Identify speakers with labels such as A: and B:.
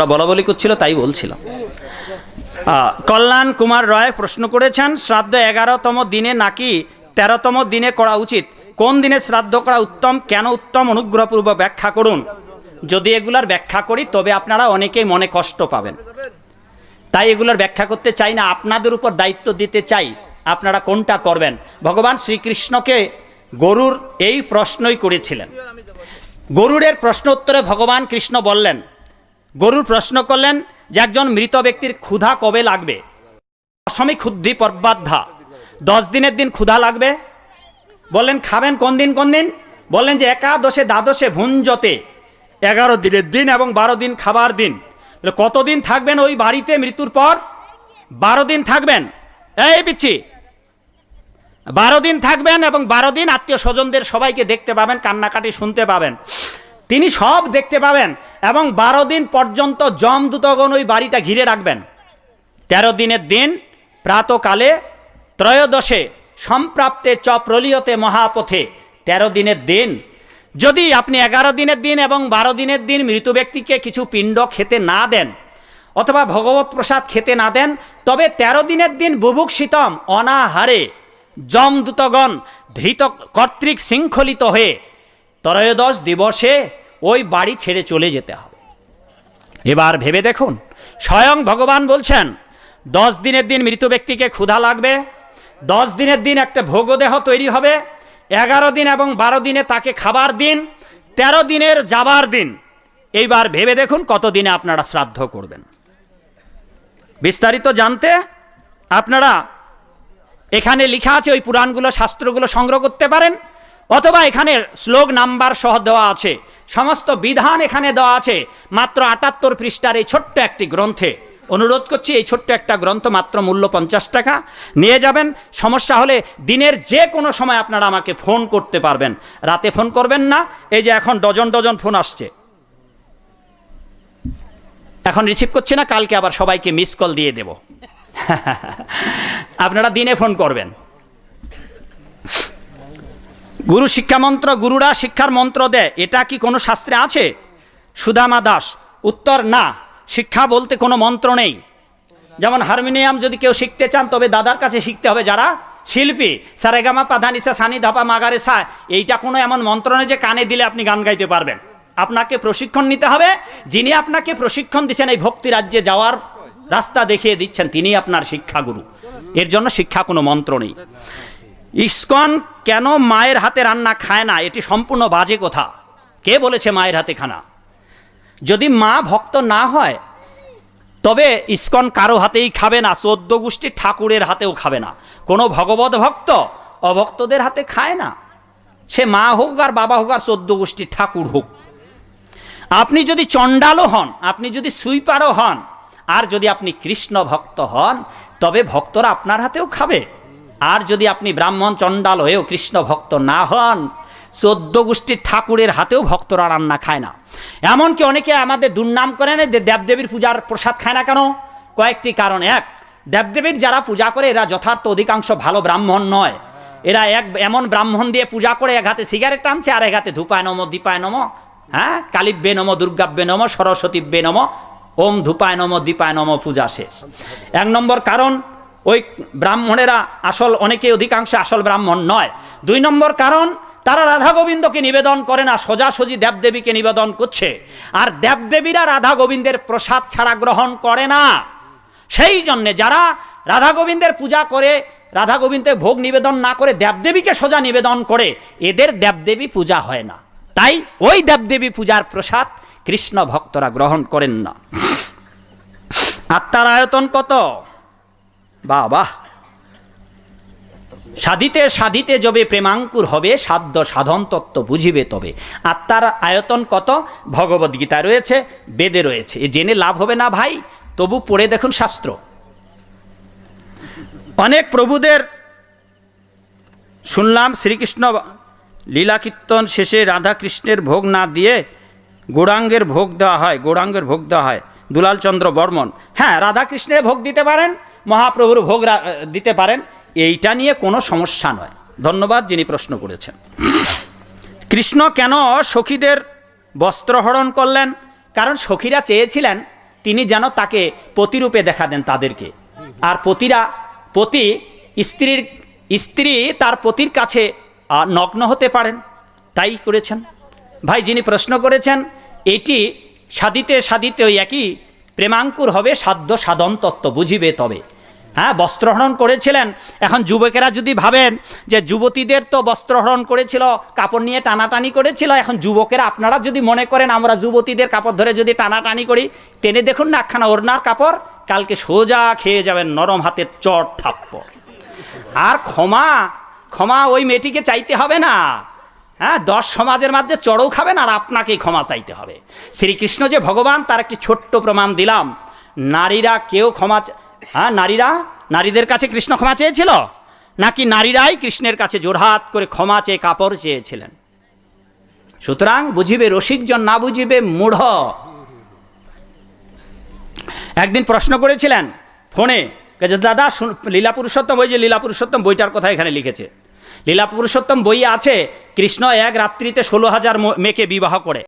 A: ওরা বলা বলি করছিল তাই বলছিলাম আহ, কল্যাণ কুমার রয় প্রশ্ন করেছেন শ্রাদ্ধ এগারোতম দিনে নাকি তেরোতম দিনে করা উচিত? কোন দিনে শ্রাদ্ধ করা উত্তম? কেন উত্তম? অনুগ্রহপূর্ব ব্যাখ্যা করুন। যদি এগুলার ব্যাখ্যা করি তবে আপনারা অনেকেই মনে কষ্ট পাবেন। তাই এগুলোর ব্যাখ্যা করতে চাই না আপনাদের উপর দায়িত্ব দিতে চাই আপনারা কোনটা করবেন? ভগবান শ্রীকৃষ্ণকে গরুর এই প্রশ্নই করেছিলেন। গরুরের প্রশ্ন উত্তরে ভগবান কৃষ্ণ বললেন গরুর প্রশ্ন করলেন যে একজন মৃত ব্যক্তির ক্ষুধা কবে লাগবে? অসমী ক্ষুদ্ধি পর্বাধ্যা দশ দিনের দিন ক্ষুধা লাগবে? বললেন, খাবেন কোন দিন কোন দিন? বললেন যে একাদশে দ্বাদশে ভুঞ্জতে। এগারো দিনের দিন এবং বারো দিন খাবার দিন। কতদিন থাকবেন ওই বাড়িতে মৃত্যুর পর? বারো দিন থাকবেন। এই পিচ্ছি, বারো দিন থাকবেন এবং বারো দিন আত্মীয় স্বজনদের সবাইকে দেখতে পাবেন, কান্নাকাটি শুনতে পাবেন। তিনি সব দেখতে পাবেন। এবং বারো দিন পর্যন্ত জমদূতগণ ওই বাড়িটা ঘিরে রাখবেন। তেরো দিনের দিন প্রাতকালে ত্রয়োদশে সম্প্রাপ্তে চ প্রলিয়তে মহাপথে তেরো দিনের দিন। যদি আপনি এগারো দিনের দিন এবং বারো দিনের দিন মৃত ব্যক্তিকে কিছু পিণ্ড খেতে না দেন অথবা ভগবত প্রসাদ খেতে না দেন, তবে তেরো দিনের দিন বুভুক শীতম অনাহারে যমদূতগণ ধৃত কর্তৃক শৃঙ্খলিত হয়ে ত্রয়োদশ দিবসে ওই বাড়ি ছেড়ে চলে যেতে হবে। এবার ভেবে দেখুন, স্বয়ং ভগবান বলছেন, দশ দিনের দিন মৃত ব্যক্তিকে ক্ষুধা লাগবে, দশ দিনের দিন একটা ভোগদেহ তৈরি হবে, এগারো দিন এবং বারো দিনে তাকে খাবার দিন, তেরো দিনের যাবার দিন। এইবার ভেবে দেখুন কত দিনে আপনারা শ্রাদ্ধ করবেন। বিস্তারিত জানতে আপনারা এখানে লেখা আছে, ওই পুরাণগুলো, শাস্ত্রগুলো সংগ্রহ করতে পারেন। অথবা এখানে শ্লোক নাম্বার সহ দেওয়া আছে। সমস্ত বিধান এখানে দেওয়া আছে। মাত্র আটাত্তর পৃষ্ঠার এই ছোট্ট একটি গ্রন্থে। অনুরোধ করছি, এই ছোট্ট একটা গ্রন্থ মাত্র মূল্য পঞ্চাশ টাকা। নিয়ে যাবেন। সমস্যা হলে দিনের যে কোনো সময় আপনারা আমাকে ফোন করতে পারবেন। রাতে ফোন করবেন না। এই যে এখন ডজন ডজন ফোন আসছে। এখন রিসিভ করছি না, কালকে আবার সবাইকে মিস কল দিয়ে দেব। আপনারা দিনে ফোন করবেন। গুরু শিক্ষা মন্ত্র, গুরুরা শিক্ষার মন্ত্র দেয়। এটা কি কোনো শাস্ত্রে আছে? সুদামা দাস, উত্তর না। শিক্ষা বলতে কোনো মন্ত্র নেই। যেমন হারমোনিয়াম যদি কেউ শিখতে চান, তবে দাদার কাছে শিখতে হবে। যারা? শিল্পী। সারেগামা পাধানিসা সানি ধাপা মাগারে সা এইটা কোনো এমন মন্ত্র নেই যে কানে দিলে আপনি গান গাইতে পারবেন। আপনাকে প্রশিক্ষণ নিতে হবে। যিনি আপনাকে প্রশিক্ষণ দিচ্ছেন এই ভক্তি রাজ্যে যাওয়ার রাস্তা দেখিয়ে দিচ্ছেন তিনি আপনার শিক্ষাগুরু। এর জন্য শিক্ষা কোনো মন্ত্র নেই। ইস্কন কেন মায়ের হাতে রান্না খায় না? এটি সম্পূর্ণ বাজে কথা। কে বলেছে মায়ের হাতে খানা? যদি মা ভক্ত না হয়, তবে ইস্কন কারও হাতেই খাবে না, চোদ্দ গোষ্ঠীর ঠাকুরের হাতেও খাবে না। কোনো ভগবত ভক্ত অভক্তদের হাতে খায় না। সে মা হোক আর বাবা হোক আর চোদ্দ গোষ্ঠীর ঠাকুর হোক। আপনি যদি চণ্ডালও হন, আপনি যদি সুইপারও হন, আর যদি আপনি কৃষ্ণ ভক্ত হন, তবে ভক্তরা আপনার হাতেও খাবে। আর যদি আপনি ব্রাহ্মণ চণ্ডাল হয়েও কৃষ্ণ ভক্ত না হন, চোদ্দ গোষ্ঠীর ঠাকুরের হাতেও ভক্তরা রান্না খায় না। এমনকি অনেকে আমাদের দুর্নাম করেন যে দেবদেবীর পূজার প্রসাদ খায় না কেন? কয়েকটি কারণ। এক, দেবদেবীর যারা পূজা করে, এরা যথার্থ অধিকাংশ ভালো ব্রাহ্মণ নয়। এরা এক, এমন ব্রাহ্মণ দিয়ে পূজা করে, এক হাতে সিগারেট টানছে, আর এক হাতে ধূপায় নম, দীপায় নম হ্যাঁ? কালিব্যে নম, দুর্গাব্যে নম, সরস্বতীব্যে নম, ওম ধূপায় নম, দীপায় নম, পূজা শেষ। এক নম্বর কারণ ওই ব্রাহ্মণেরা আসল, অনেকে অধিকাংশ আসল ব্রাহ্মণ নয়। দুই নম্বর কারণ, তারা রাধা গোবিন্দকে নিবেদন করে না, সোজাসুজি দেবদেবীকে নিবেদন করছে। আর দেবদেবীরা রাধা গোবিন্দের প্রসাদ ছাড়া গ্রহণ করে না। সেই জন্যে যারা রাধা গোবিন্দের পূজা করে রাধা গোবিন্দের ভোগ নিবেদন না করে, দেবদেবীকে সোজা নিবেদন করে, এদের দেবদেবী পূজা হয় না। তাই ওই দেবদেবী পূজার প্রসাদ কৃষ্ণ ভক্তরা গ্রহণ করেন না। আত্মার আয়তন কত? বাহ সাধিতে সাধিতে যবে প্রেমাঙ্কুর হবে, সাধ্য সাধন তত্ত্ব বুঝিবে তবে। আত্মার আয়তন কত? ভগবদ গীতা রয়েছে, বেদে রয়েছে। জেনে লাভ হবে না ভাই, তবু পড়ে দেখুন শাস্ত্র। অনেক প্রভুদের শুনলাম, শ্রীকৃষ্ণ লীলা কীর্তন শেষে রাধা কৃষ্ণের ভোগ না দিয়ে গৌরাঙ্গের ভোগ দেওয়া হয়, গৌরাঙ্গের ভোগ দেওয়া হয়, দুলালচন্দ্র বর্মন। হ্যাঁ রাধা কৃষ্ণের ভোগ দিতে পারেন মহাপ্রভুর ভোগ দিতে পারেন, এইটা নিয়ে কোনো সমস্যা নয়। ধন্যবাদ যিনি প্রশ্ন করেছেন। কৃষ্ণ কেন সখীদের বস্ত্রহরণ করলেন? কারণ সখীরা চেয়েছিলেন তিনি যেন তাকে পতিরূপে দেখা দেন তাদেরকে। আর পতিরা, পতি স্ত্রীর স্ত্রী তার পতির কাছে নগ্ন হতে পারেন। তাই করেছেন। ভাই, যিনি প্রশ্ন করেছেন, এটি সাধিতে সাধিতে ওই একই প্রেমাঙ্কুর হবে সাধ্য সাধন তত্ত্ব, বুঝিবে তবে। হ্যাঁ বস্ত্রহরণ করেছিলেন। এখন যুবকেরা যদি ভাবেন যে যুবতীদের তো বস্ত্রহরণ করেছিল, কাপড় নিয়ে টানাটানি করেছিল, এখন যুবকেরা আপনারা যদি মনে করেন আমরা যুবতীদের কাপড় ধরে যদি টানাটানি করি, টেনে দেখুন না, একখানা ওড়নার কাপড়, কালকে সোজা খেয়ে যাবেন নরম হাতের চট থাপ্পড়। আর ক্ষমা ক্ষমা ওই মেয়েটিকে চাইতে হবে না। হ্যাঁ দশ সমাজের মাঝে চড়ও খাবেন আর আপনাকেই ক্ষমা চাইতে হবে। শ্রীকৃষ্ণ যে ভগবান, তার একটি ছোট্ট প্রমাণ দিলাম। নারীরা কেউ ক্ষমা হ্যাঁ নারীরা? নারীদের কাছে কৃষ্ণ ক্ষমা চেয়েছিল? নাকি নারীরাই কৃষ্ণের কাছে জোরহাত করে ক্ষমা চেয়ে কাপড় চেয়েছিলেন? সুতরাং বুঝিবে রসিকজন, না বুঝিবে মূঢ়। একদিন প্রশ্ন করেছিলেন ফোনে দাদা লীলা পুরুষোত্তম, ওই যে লীলা পুরুষোত্তম বইটার কথা এখানে লিখেছে। লীলা পুরুষোত্তম বই আছে কৃষ্ণ এক রাত্রিতে ষোলো হাজার মেয়েকে বিবাহ করে।